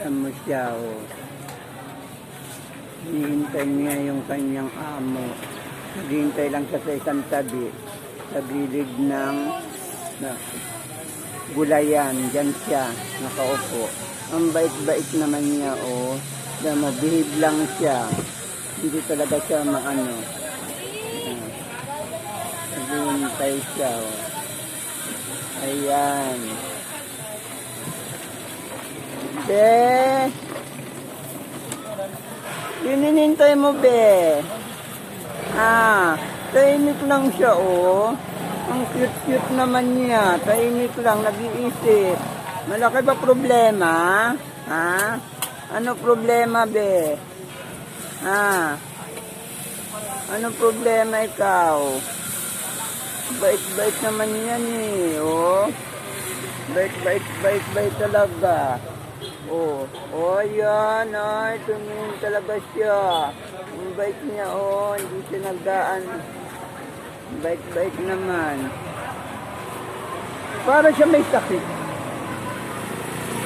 Alam mo siya, oh. Niya yung kanyang amo. Naghihintay lang siya sa isang tabi. Sa gilid ng na, gulayan. Diyan siya, nakaupo. Ang bait-bait naman niya, oh. Mo, bihib lang siya. Hindi talaga siya maano. Naghihintay siya, oh. Ayan. Be! Pininintay mo, be. Ah, tahimik lang siya, oh. Ang cute-cute naman niya. Tahimik lang, nag-iisip. Malaki ba problema? Ha? Ano problema, be? Ha? Ano problema ikaw? Bait-bait naman yan eh, oh. Bait, bait, bait, bait talaga. Oh, oh, yan, ay, tumingin talaga siya. Ang bait niya, oh, hindi siya nagdaan. Bait naman. Para siya may sakit.